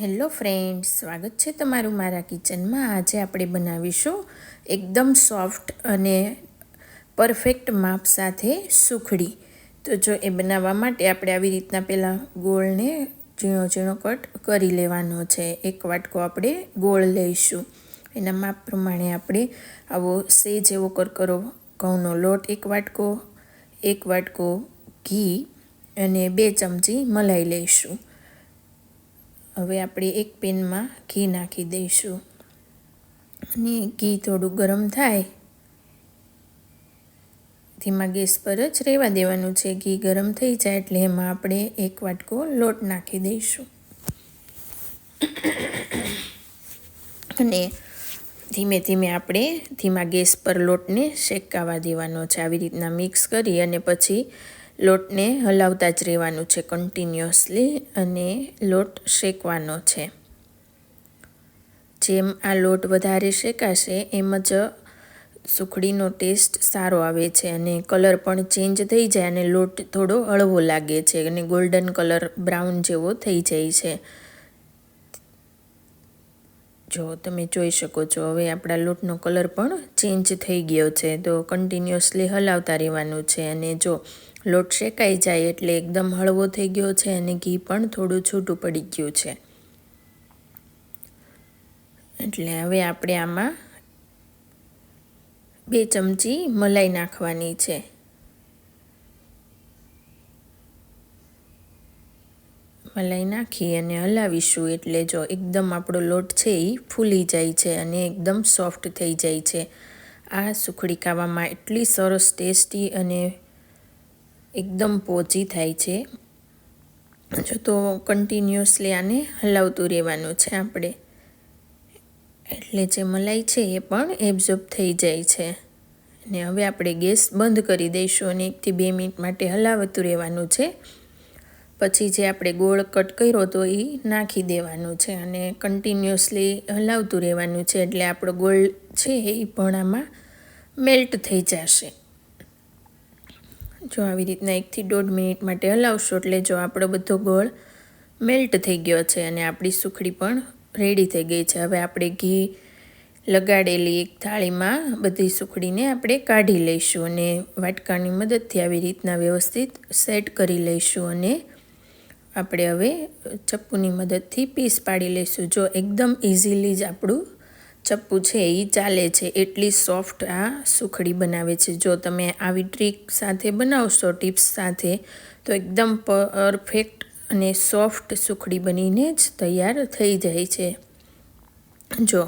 Hello friends, સ્વાગત છે તમારું મારા કિચનમાં. આજે આપણે બનાવીશું એકદમ સોફ્ટ અને પરફેક્ટ માપ સાથે સુખડી. તો જો એ બનાવવા માટે આપણે આવી રીતના પહેલાં ગોળને ઝીણો ઝીણો કટ કરી લેવાનો છે. એક વાટકો આપણે ગોળ લઈશું. એના માપ પ્રમાણે આપણે આવો સેજ એવો કરકરો, ઘઉંનો લોટ એક વાટકો એક વાટકો ઘી અને બે ચમચી મલાઈ લઈશું. હવે આપણે એક પેનમાં ઘી નાખી દઈશું. અને ઘી થોડું ગરમ થાય ધીમા ગેસ પર જ રહેવા દેવાનું છે. ઘી ગરમ થઈ જાય એટલે એમાં આપણે એક વાટકો લોટ નાખી દઈશું. અને ધીમે ધીમે આપણે ધીમા ગેસ પર લોટને શેકાવા દેવાનો છે. આવી રીતના મિક્સ કરી અને પછી લોટને હલાવતા જ રહેવાનું છે કન્ટિન્યુઅસલી અને લોટ શેકવાનો છે. જેમ આ લોટ વધારે શેકાશે, એમ જ સુખડીનો ટેસ્ટ સારો આવે છે અને કલર પણ ચેન્જ થઈ જાય અને લોટ થોડો હળવો લાગે છે અને ગોલ્ડન કલર બ્રાઉન જેવો થઈ જાય છે. જો તમે જોઈ શકો છો, હવે આપણા લોટનો કલર પણ ચેન્જ થઈ ગયો છે, તો કન્ટિન્યુઅસલી હલાવતા રહેવાનું છે, અને જો લોટ શેકાઈ જાય એટલે એકદમ હળવો થઈ ગયો છે, અને ઘી પણ થોડું છૂટું પડી ગયું છે. એટલે હવે આપણે આમાં બે ચમચી મલાઈ નાખવાની છે. મલાઈ નાખી અને હલાવીશું એટલે જો એકદમ આપણો લોટ છે એ ફૂલી જાય છે અને એકદમ સોફ્ટ થઈ જાય છે. આ સુખડી ખાવામાં એટલી સરસ ટેસ્ટી અને એકદમ પોચી થાય છે. જો તો કન્ટિન્યુઅસલી આને હલાવતું રહેવાનું છે આપણે. એટલે જે મલાઈ છે એ પણ એબ્ઝોર્બ થઈ જાય છે. અને હવે આપણે ગેસ બંધ કરી દઈશું અને એકથી બે મિનિટ માટે હલાવતું રહેવાનું છે. પછી જે આપણે ગોળ કટ કર્યો તો એ નાખી દેવાનું છે અને કન્ટિન્યુઅસલી હલાવતું રહેવાનું છે એટલે આપણો ગોળ છે એ ભણામાં મેલ્ટ થઈ જશે. જો આવી રીતના એકથી દોઢ મિનિટ માટે હલાવશો એટલે જો આપણો બધો ગોળ મેલ્ટ થઈ ગયો છે અને આપણી સુખડી પણ રેડી થઈ ગઈ છે. હવે આપણે ઘી લગાડેલી એક થાળીમાં બધી સુખડીને આપણે કાઢી લઈશું અને વાટકાની મદદથી આવી રીતના વ્યવસ્થિત સેટ કરી લઈશું અને આપણે હવે ચપ્પુની મદદથી પીસ પાડી લઈશું. જો એકદમ ઇઝીલી જ આપણું ચપ્પુ છે એ ચાલે છે, એટલી સોફ્ટ આ સુખડી બનાવે છે. જો તમે આવી ટ્રીક સાથે બનાવશો ટિપ્સ સાથે, તો એકદમ પરફેક્ટ અને સોફ્ટ સુખડી બનીને જ તૈયાર થઈ જાય છે. જો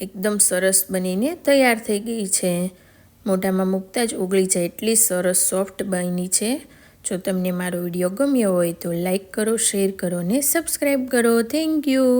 એકદમ સરસ બનીને તૈયાર થઈ ગઈ છે, મોઢામાં મૂકતા જ ઓગળી જાય. એટલી સરસ સોફ્ટ બની છે જો તમને મારો વીડિયો ગમ્યો હોય તો લાઈક કરો, શેર કરો ને સબસ્ક્રાઈબ કરો. Thank you